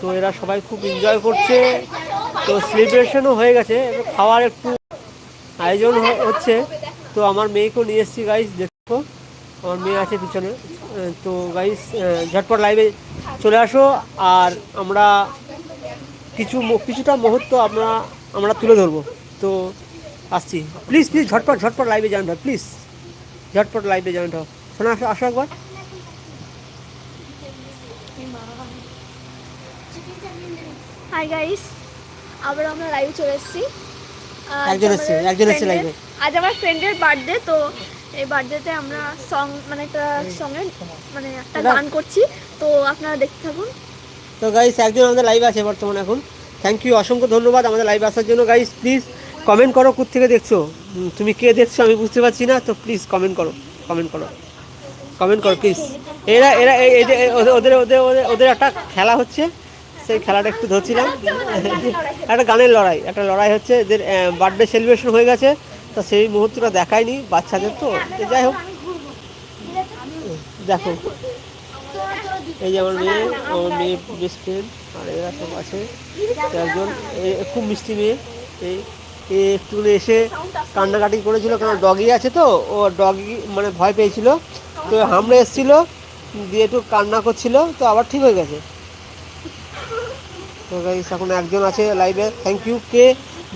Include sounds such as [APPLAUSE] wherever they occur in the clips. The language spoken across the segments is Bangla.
তো এরা সবাই খুব এনজয় করছে। তো সেলিব্রেশনও হয়ে গেছে খাওয়ার একটু আয়োজন হচ্ছে। তো আমার মেয়েকেও নিয়ে এসেছি গাইস দেখো। আমার মেয়ে আছে পিছনে। তো গাইস ঝটপট লাইভে চলে আসো। আর আমরা কিছু কিছুটা মুহূর্ত আমরা আমরা তুলে ধরবো। তো আসছি। প্লিজ প্লিজ ঝটপট ঝটপট লাইভে জয়েন্ট প্লিজ ঝটপট লাইভে জয়েন্ট হও। শোনা, আসো আসো একবার। হাই গাইস আবার আমরা লাইভে চলে এসেছি। একজন এসছে, একজন এসছে friend-এর- আজ আমার ফ্রেন্ডের বার্থডে তো এই বার্থডেতে আমরা সং মানে একটা সঙ্গে মানে একটা গান করছি। তো আপনারা দেখতে থাকুন। তো গাইস একজন আমাদের লাইভে আছে বর্তমানে এখন। থ্যাংক ইউ অসংখ্য ধন্যবাদ আমাদের লাইভে আসার জন্য। গাইস প্লিজ কমেন্ট করো থেকে দেখছ। তুমি কে দেখছ আমি বুঝতে পারছি না তো প্লিজ কমেন্ট করো কমেন্ট করো। কমেন্ট করো প্লিজ এরা এরা ওদের ওদের ওদের- ওদের একটা খেলা হচ্ছে। সেই খেলাটা একটু ধরছিলাম। একটা গানের লড়াই, একটা লড়াই হচ্ছে এদের বার্থডে সেলিব্রেশন হয়ে গেছে, তা সেই মুহূর্তটা দেখায়নি বাচ্চাদের তো যাই হোক। দেখো, এই যে আমার মেয়ে আমার মেয়ে বেস্ট ফ্রেন্ড আর এরা সব আছে একজন খুব মিষ্টি মেয়ে, এই, এ একটু এসে কান্নাকাটি করেছিল, কারণ ডগি আছে তো, ও ডগি মানে ভয় পেয়েছিল, তো হামড়ে এসেছিল, দিয়ে একটু কান্না করছিল, তো আবার ঠিক হয়ে গেছে। তো গাইস এখন একজন আছে লাইভে থ্যাংক ইউ কে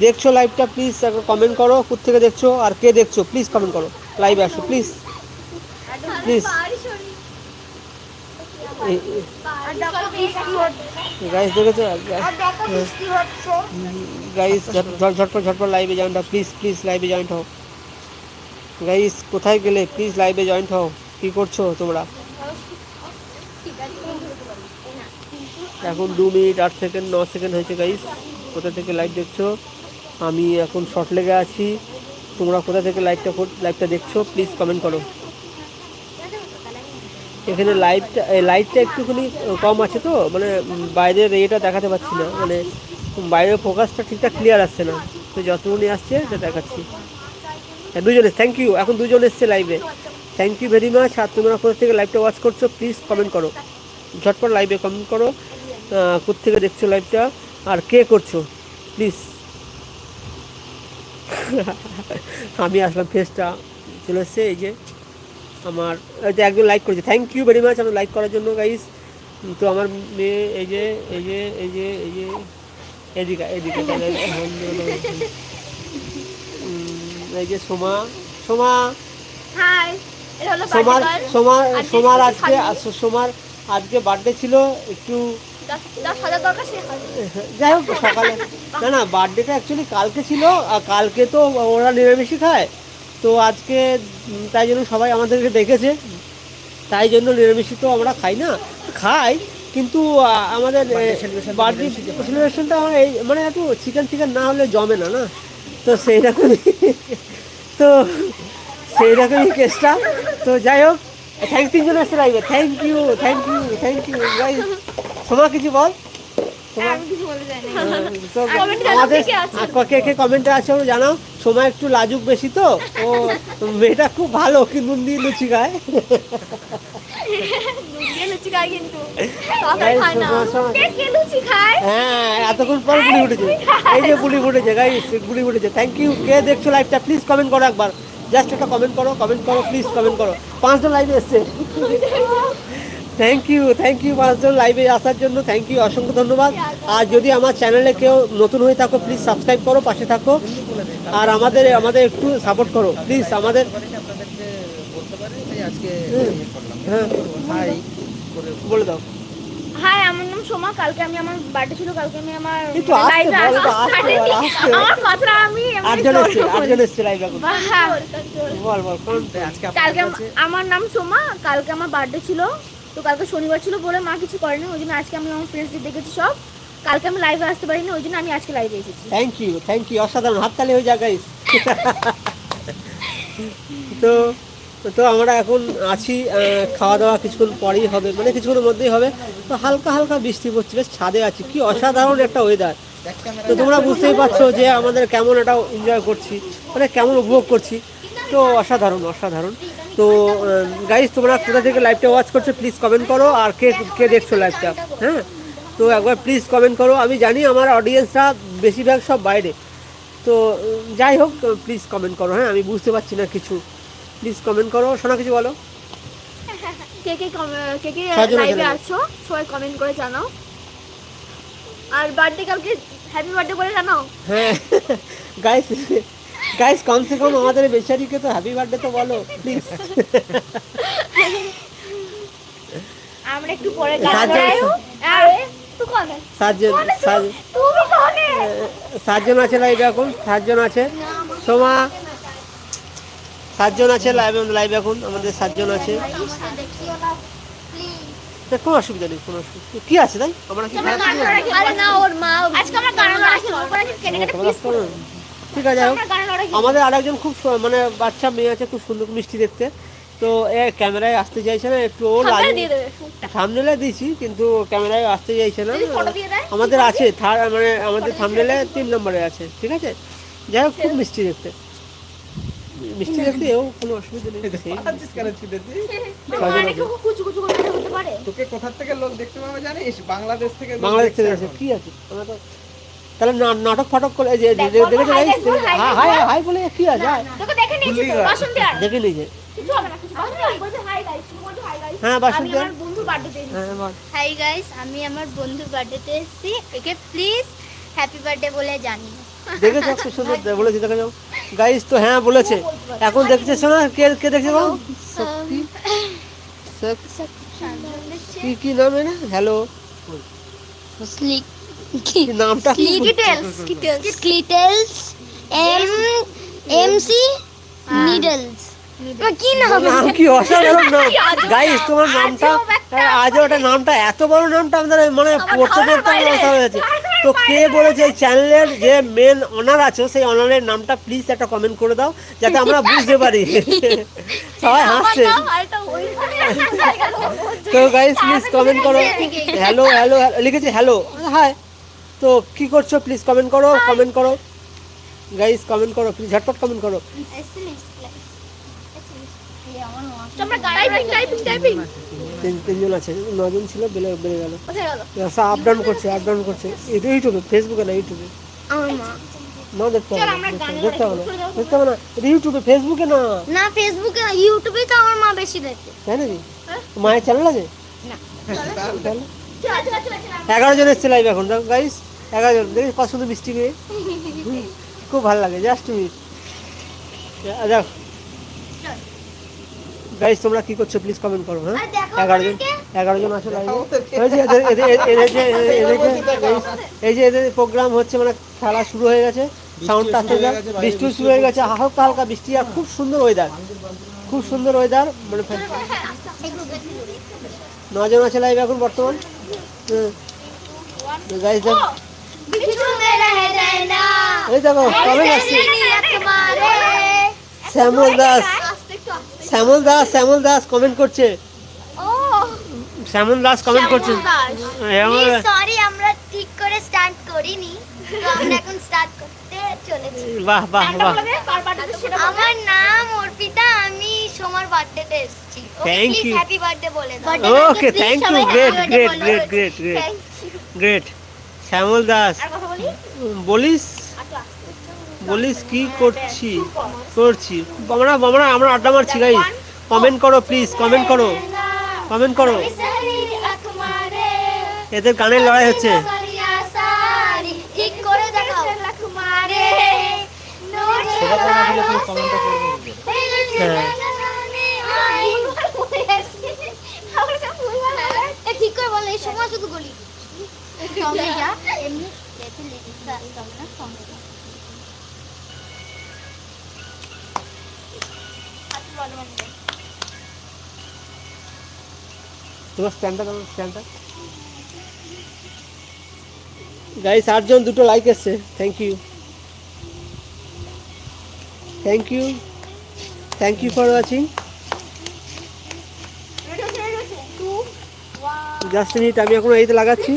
দেখছ লাইভটা প্লিজ কমেন্ট করো কোথেকে দেখছ আর কে দেখছ। প্লিজ কমেন্ট করো। লাইভে আসো প্লিজ প্লিজ গাইস দেখেছ? গাইস ঝটপট ঝটপট লাইভে জয়েন্ট হও। প্লিজ প্লিজ লাইভে জয়েন্ট হও। গাইস কোথায় গেলে? প্লিজ লাইভে জয়েন্ট হও। কি করছ তোমরা? এখন দু মিনিট আট সেকেন্ড, ন সেকেন্ড হয়েছে গাইস কোথা থেকে লাইভ দেখছ? আমি এখন শর্ট লেগে আছি। তোমরা কোথা থেকে লাইভটা লাইভটা দেখছ? প্লিজ কমেন্ট করো। এখানে লাইটটা লাইটটা একটুখানি কম আছে তো? মানে বাইরের ইয়েটা দেখাতে পাচ্ছি না। মানে বাইরের ফোকাসটা ঠিকঠাক ক্লিয়ার আসছে না। তো যতটুকুনি আসছে, এটা দেখাচ্ছি। হ্যাঁ দুজনে থ্যাংক ইউ এখন দুজন এসছে লাইভে থ্যাংক ইউ ভেরি মাচ আর তোমরা কোথা থেকে লাইভটা ওয়াচ করছ প্লিজ কমেন্ট করো। ঝটপট লাইভে কমেন্ট করো। কোথা থেকে দেখছ লাইভটা আর কে করছ? প্লিজ [LAUGHS] আমি আসলাম ফেসটা চলে এসছে এই যে আমার এই যে একজন লাইক করেছে। থ্যাংক ইউ ভেরি মাচ আমার লাইক করার জন্য গাইস তো আমার মেয়ে এই যে এই যে এই যে এই যে এদিকে এদিকে এই যে সোমা সোমা। সোমার সোমার সোমার আজকে সাজিয়ে- সোমার আজকে বার্থডে ছিল একটু যাই হোক সকালে না না বার্থডেটা অ্যাকচুয়ালি কালকে ছিল আর কালকে তো ওরা নিরামিষই খায়। তো আজকে তাই জন্য সবাই আমাদেরকে দেখেছে তাই জন্য নিরামিষই তো আমরা খাই না। খাই কিন্তু আমাদের বার্থডে সেলিব্রেশনটা আমার এই মানে একটু চিকেন চিকেন না হলে জমে না না? তো সেই রকমই তো সেই রকমই কেসটা তো যাই হোক থ্যাংক তিনজন লাগবে thank you thank you thank you guys Soma কিছু বল? জানাও আমাদের কে কমেন্টে আছে জানাও। সময় একটু লাজুক বেশি তো। ও মেয়েটা খুব ভালো দিয়ে লুচি খায়। কিন্তু। লুচি খায়? হ্যাঁ এতক্ষণ পর বুলি উঠেছে এই যে উঠেছে গাইস উঠেছে থ্যাংক ইউ কে দেখছ লাইভটা প্লিজ কমেন্ট করো একবার। জাস্ট একটা কমেন্ট করো কমেন্ট করো প্লিজ কমেন্ট করো। পাঁচজন লাইভে এসছে। [LAUGHS] থ্যাংক ইউ থ্যাংক ইউ পাঁচজন লাইভে আসার জন্য থ্যাংক ইউ অসংখ্য ধন্যবাদ। আর যদি আমার চ্যানেলে কেউ নতুন হয়ে থাকো প্লিজ সাবস্ক্রাইব করো পাশে থাকো। আর আমাদের আমাদের একটু সাপোর্ট করো প্লিজ আমাদের আপনাদেরকে বলতে পারি যে আজকে হ্যাঁ বলে দাও। হাই আমার নাম সোমা কালকে আমি আমার বার্থডে ছিল কালকে আমি আমার আমি আটজন জোর আটজন এসছে লাইভে বল বল কালকে আমার নাম সোমা কালকে আমার বার্থডে ছিল। তো কালকে শনিবার ছিল বলে মা কিছু করেনি, ওই জন্য আজকে আমি আমার ফ্রেন্ডসদের দেখেছি সব। কালকে আমি লাইভে আসতে পারিনি, ওই জন্য আমি আজকে লাইভে এসেছি। থ্যাংক ইউ থ্যাংক ইউ অসাধারণ, হাততালি হয়ে যাক গাইস তো তো আমরা এখন আছি খাওয়া দাওয়া কিছুক্ষণ পরেই হবে মানে কিছুক্ষণের মধ্যেই হবে। তো হালকা হালকা বৃষ্টি পড়ছে, বেশ ছাদে আছি, কি অসাধারণ একটা ওয়েদার তো তোমরা বুঝতেই পারছ যে আমাদের কেমন এটা এনজয় করছি মানে কেমন উপভোগ করছি। তো অসাধারণ অসাধারণ। তো গাইজ তোমরা কোথা থেকে লাইভটা ওয়াচ করছ প্লিজ কমেন্ট করো আর কে কে দেখছ লাইভটা হ্যাঁ? তো একবার প্লিজ কমেন্ট করো। আমি জানি আমার অডিয়েন্সরা বেশিরভাগ সব বাইরে। তো যাই হোক প্লিজ কমেন্ট করো হ্যাঁ? আমি বুঝতে পারছি না কিছু। প্লিজ কমেন্ট করো। শোনা কিছু বলো? [LAUGHS] কে কে কমে- কে কে লাইভে। আছো সবাই কমেন্ট করে জানাও। আর বার্থডে কালকে হ্যাপি বার্থডে করে জানাও? হ্যাঁ। [LAUGHS] গাইস গাইস কমসে কম আমাদের বেচারিকে তো হ্যাপি বার্থডে তো বলো প্লিজ আমরা একটু পরে গান গাইও আরে তুই কোনে সাতজন সাত- তুমি? কোনে সাতজন আছে লাইভে এখন সাতজন আছে। সোমা সাতজন আছে লাইভে লাইভে এখন আমাদের সাতজন আছে। তা কোনো অসুবিধা নেই কোনো অসুবিধা। কি আছে তাই? আমরা কি? আরে না ওর মা আজকে আমরা গান। ঠিক আছে যাই আর আমাদের আরেকজন খুব মানে বাচ্চা মেয়ে আছে খুব সুন্দর মিষ্টি দেখতে। তো এ ক্যামেরায় আসতে চাইছে না একটু ও থামনেলে দিয়েছি কিন্তু ক্যামেরায় আসতে চাইছে না। আমাদের আছে। থার্ড মানে আমাদের থামনেলে তিন নম্বরে আছে ঠিক আছে? যাই হোক খুব মিষ্টি দেখতে। মিষ্টি দেখতে এও কোনো অসুবিধা নেই পারে। তোকে কোথা থেকে লোক দেখতে পাবে জানিস? বাংলাদেশ থেকে বাংলাদেশ থেকে আছে কি আছে? আমরা তো তাহলে নাটক ফাটক করে এই যে দেখেছ হাই হাই হ্যাঁ, হাই বলে। কি আছে? দেখে নিয়েছি তো ভুলিয়ে আর। দেখে নিয়েছে। কিছু হবে না কিছু হবে না। বলছে হাই গাইস তুমি হাই গাইস হ্যাঁ, বাসন্তী। হ্যাঁ বল। হাই গাইস আমি আমার বন্ধুর বার্থডেতে এসেছি। একে প্লিজ হ্যাপি বার্থডে বলে জানি। দেখেছ খুব সুন্দর দে- বলেছি দেখে যাও গাইস তো হ্যাঁ বলেছে। এখন দেখছে শোনা কে কে দেখছে বল? শক্তি। কি কি নাম হ্যালো স্লিক কি নামটা স্লিটেলস স্লিটেলস এম এম সি নিডলস কি নাম নাম কি অসাধারণ নাম? [LAUGHS] গাইস তোমার নামটা আজ ওটা নামটা এত বড় নামটা আমাদের মানে পড়তে পড়তে হয়েছে। তো কে বলেছে এই চ্যানেলের যে মেন অনার আছে সেই অনারের নামটা প্লিজ একটা কমেন্ট করে দাও যাতে আমরা বুঝতে পারি। [LAUGHS] সবাই হাসছে। তো গাইস প্লিজ কমেন্ট করো। হ্যালো হ্যালো লিখেছে হ্যালো হাই তো কি করছ? প্লিজ কমেন্ট করো কমেন্ট করো। গাইস কমেন্ট করো প্লিজ ঝটপট কমেন্ট করো। আমরা টাইপিং টাইপিং টাইপিং তিন তিনজন আছে নজন ছিল বেড়ে বেড়ে গেল। কোথায় আপ ডাউন করছে আপ ডাউন করছে। এটা ইউটিউবে ফেসবুকে না ইউটিউবে না দেখতে হবে না, দেখতে হবে না। গানে দেখতে হবে না এটা ইউটিউবে ফেসবুকে না? না ফেসবুকে ইউটিউবে তো আমার মা বেশি দেখে। তাই নাকি? মায়ের চ্যানেল আছে? তাহলে? চল চল চল চল। এগারো জন এসছে লাইভ এখন দেখো গাইস এগারো জন দেখি কত সুন্দর মিষ্টি মেয়ে খুব ভালো লাগে জাস্ট মিনিট দেখো গাইস তোমরা কি করছ প্লিজ কমেন্ট করো হ্যাঁ এগারো জন এগারো জন ওদেরকে। এই যে এদের প্রোগ্রাম হচ্ছে মানে খেলা শুরু হয়ে গেছে সাউন্ডটা আসতে হয়ে বাইরে বৃষ্টি শুরু হয়ে গেছে হালকা হালকা বৃষ্টি আর খুব সুন্দর ওয়েদার খুব সুন্দর ওয়েদার মানে নজন আছে লাইভ এখন বর্তমান গাইস দেখ কিছু মেরা হে যায় না এই দেখো কবে আসছে শ্যামল দাস। শ্যামল দাস শ্যামল দাস কমেন্ট করছে। শ্যামল দাস কমেন্ট করছে। সরি আমরা ঠিক করে স্টার্ট করিনি। তো আমরা এখন স্টার্ট করতে চলেছি। বাহ বাহ বাহ। আমার নাম অর্পিতা আমি সোমার বার্থডেতে এসেছি। Thank you. হ্যাপি বার্থডে বলে দাও। Okay thank you great great great great great great Shyamal Das. আর কথা বলি? বলিস? বলিস, কি করছি? করছি। আমরা আমরা আমরা আড্ডা মারছি গাই কমেন্ট করো প্লিজ কমেন্ট করো। কমেন্ট করো। এদের গানের লড়াই হচ্ছে লাকুমারে সেটা করে না দিলে তুমি কমেন্টটা করবে কি করে? হ্যাঁ। এ, ঠিক করে বল এই সময় শুধু গলি সঙ্গে যা এমনি যেতে লিরিক্স আসতে হবে না সঙ্গে যা তোমার স্ট্যান্ডটা কেমন স্ট্যান্ডটা গাইস আটজন দুটো লাইক এসছে। Thank you thank you thank you for watching just minute আমি এখন এইতে লাগাচ্ছি।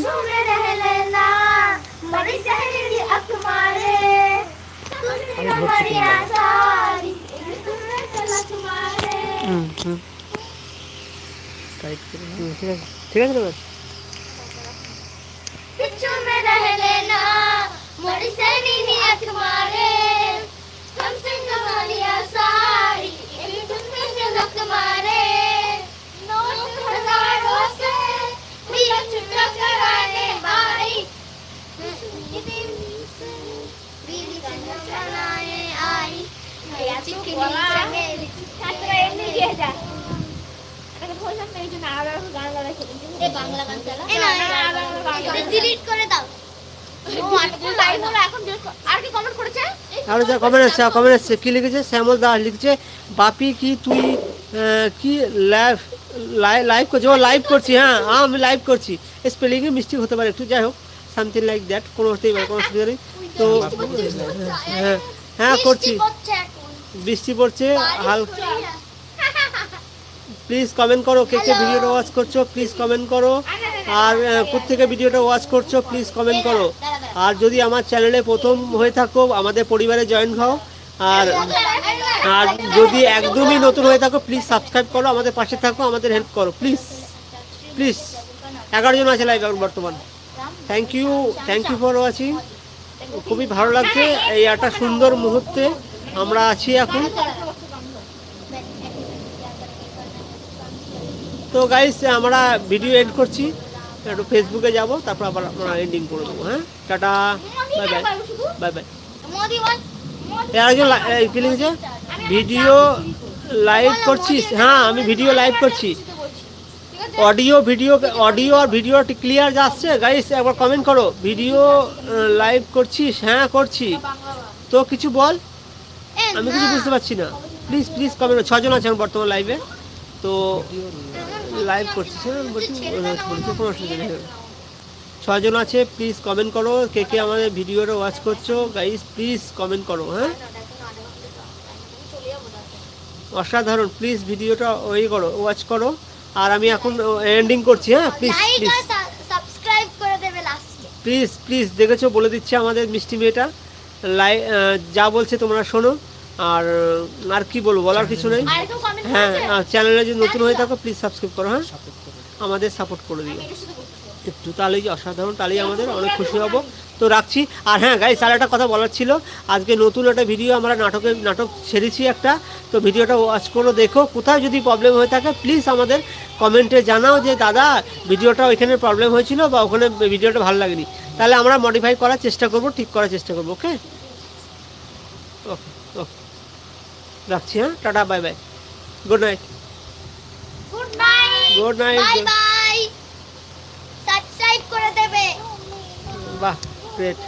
হুম হুম। টাইট করে হুম, ঠিক আছে ঠিক আছে না बड़ी सैनी नी अख मारे हमसे कहानिया सारी एक तुमसे से लक मारे नोट हजारों से दिया छुट्टा कराने भाई बीवी चंद्र चलाए आई नया चिकनी चमेली ছাত্ররা এমনি দিয়ে যায় না লিখেছে? শ্যামল দাস লিখছে বাপি কি তুই কি লাইভ লাইভ করছি ও লাইভ করছি হ্যাঁ হ্যাঁ, আমি লাইভ করছি। স্পেলিংয়ে মিস্টেক হতে পারে একটু যাই হোক সামথিং লাইক দ্যাট কোনো হতেই পারে কোনো অসুবিধা নেই। তো হ্যাঁ হ্যাঁ করছি। বৃষ্টি পড়ছে হালকা প্লিজ কমেন্ট করো কে কে ভিডিওটা ওয়াচ করছ প্লিজ কমেন্ট করো। আর আহ, কোত্থেকে ভিডিওটা ওয়াচ করছ প্লিজ কমেন্ট করো। আর যদি আমার চ্যানেলে প্রথম হয়ে থাকো আমাদের পরিবারে জয়েন হও। আর আর যদি একদমই নতুন হয়ে থাকো প্লিজ সাবস্ক্রাইব করো আমাদের পাশে থাকো আমাদের হেল্প করো প্লিজ প্লিজ এগারো জন আছে লাইভ এখন বর্তমান। Thank you thank you for watching খুবই ভালো লাগছে এই একটা সুন্দর মুহূর্তে আমরা আছি এখন। তো গাইস আমরা ভিডিও এড করছি। একটু ফেসবুকে যাব তারপর আবার আমরা এন্ডিং করে দেবো হ্যাঁ? Tata. Bye bye bye bye একজন কি লিখেছে ভিডিও লাইভ করছিস? হ্যাঁ আমি ভিডিও লাইভ করছি। অডিও ভিডিও অডিও আর ভিডিও ক্লিয়ার যাচ্ছে গাইস একবার কমেন্ট করো। ভিডিও লাইভ করছিস? হ্যাঁ করছি। তো কিছু বল? আমি কিছু বুঝতে পারছি না। প্লিজ প্লিজ কমেন্ট ছজন আছেন বর্তমান লাইভে তো লাইভ বলছি বলছি কোনো অসুবিধা নেই ছজন আছে প্লিজ কমেন্ট করো কে কে আমাদের ভিডিওটা ওয়াচ করছ গাইজ প্লিজ কমেন্ট করো হ্যাঁ? অসাধারণ প্লিজ ভিডিওটা ওই করো ওয়াচ করো। আর আমি এখন এন্ডিং করছি হ্যাঁ? প্লিজ প্লিজ সাবস্ক্রাইব করে দেবে লাস্টে প্লিজ প্লিজ দেখেছ বলে দিচ্ছে আমাদের মিষ্টি মেয়েটা। লাই যা বলছে তোমরা শোনো। আর আর কি বলব বলার কিছু নেই? আর কেউ কমেন্ট হ্যাঁ চ্যানেলে যদি নতুন হয়ে থাকো প্লিজ সাবস্ক্রাইব করো হ্যাঁ? আমাদের সাপোর্ট করে দিও। একটু তাহলেই যে অসাধারণ তাহলেই আমাদের অনেক খুশি হব। তো রাখছি। আর হ্যাঁ গাইস আর একটা কথা বলার ছিল। আজকে নতুন একটা ভিডিও আমরা নাটকে নাটক ছেড়েছি একটা। তো ভিডিওটা ওয়াচ করো দেখো। কোথাও যদি প্রবলেম হয়ে থাকে প্লিজ আমাদের কমেন্টে জানাও যে দাদা ভিডিওটা ওইখানে প্রবলেম হয়েছিল বা ওখানে ভিডিওটা ভালো লাগেনি। তাহলে আমরা মডিফাই করার চেষ্টা করব ঠিক করার চেষ্টা করব ওকে ওকে রাখছি হ্যাঁ? Tata bye bye. Good night good night good night bye bye subscribe করে দেবে। বাহ গ্রেট